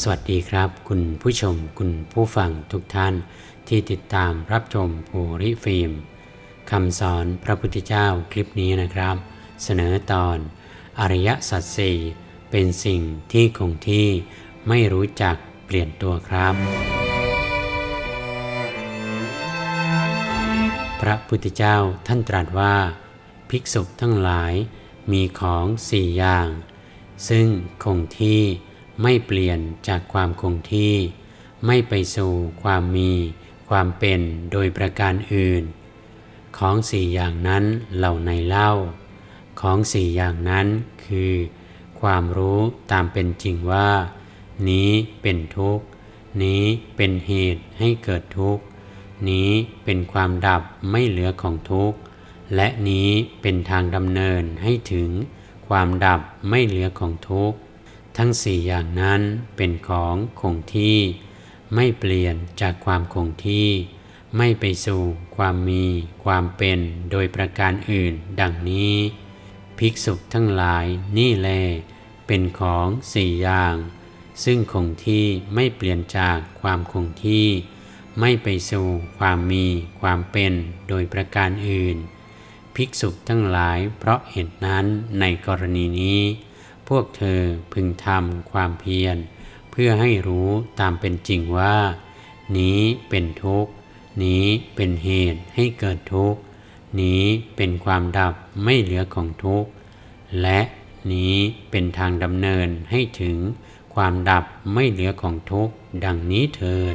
สวัสดีครับ คุณผู้ชมคุณผู้ฟังทุกท่านที่ติดตามรับชมภูริฟิล์มคำสอนพระพุทธเจ้าคลิปนี้นะครับ เสนอตอน อริยสัจสี่เป็นสิ่งที่คงที่ไม่รู้จักเปลี่ยนตัวครับ พระพุทธเจ้าท่านตรัสว่า ภิกษุทั้งหลายมีของสี่อย่าง ซึ่งคงที่ ไม่เปลี่ยนจากความคงที่ ไม่ไปสู่ความมี ความเป็นโดยประการอื่น ของสี่อย่างนั้นเหล่าในเล่า ของสี่อย่างนั้นคือ ความรู้ตามเป็นจริงว่า นี้เป็นทุกข์ นี้เป็นเหตุให้เกิดทุกข์ นี้เป็นความดับไม่เหลือของทุกข์ และนี้เป็นทางดำเนินให้ถึงความดับไม่เหลือของทุกข์ ทั้งสี่อย่างนั้นเป็นของคงที่ ไม่เปลี่ยนจากความคงที่ ไม่ไปสู่ความมี ความเป็นโดยประการอื่น ดังนี้ ภิกษุทั้งหลายนี่แล เป็นของสี่อย่าง ซึ่งคงที่ไม่เปลี่ยนจากความคงที่ ไม่ไปสู่ความมี ความเป็นโดยประการอื่น ภิกษุทั้งหลายเพราะเหตุนั้นในกรณีนี้ พวกเธอพึงทำความเพียร เพื่อให้รู้ตามเป็นจริงว่า นี้เป็นทุกข์ นี้เป็นเหตุให้เกิดทุกข์ นี้เป็นความดับไม่เหลือของทุกข์ และนี้เป็นทางดำเนินให้ถึงความดับไม่เหลือของทุกข์ ดังนี้เถิด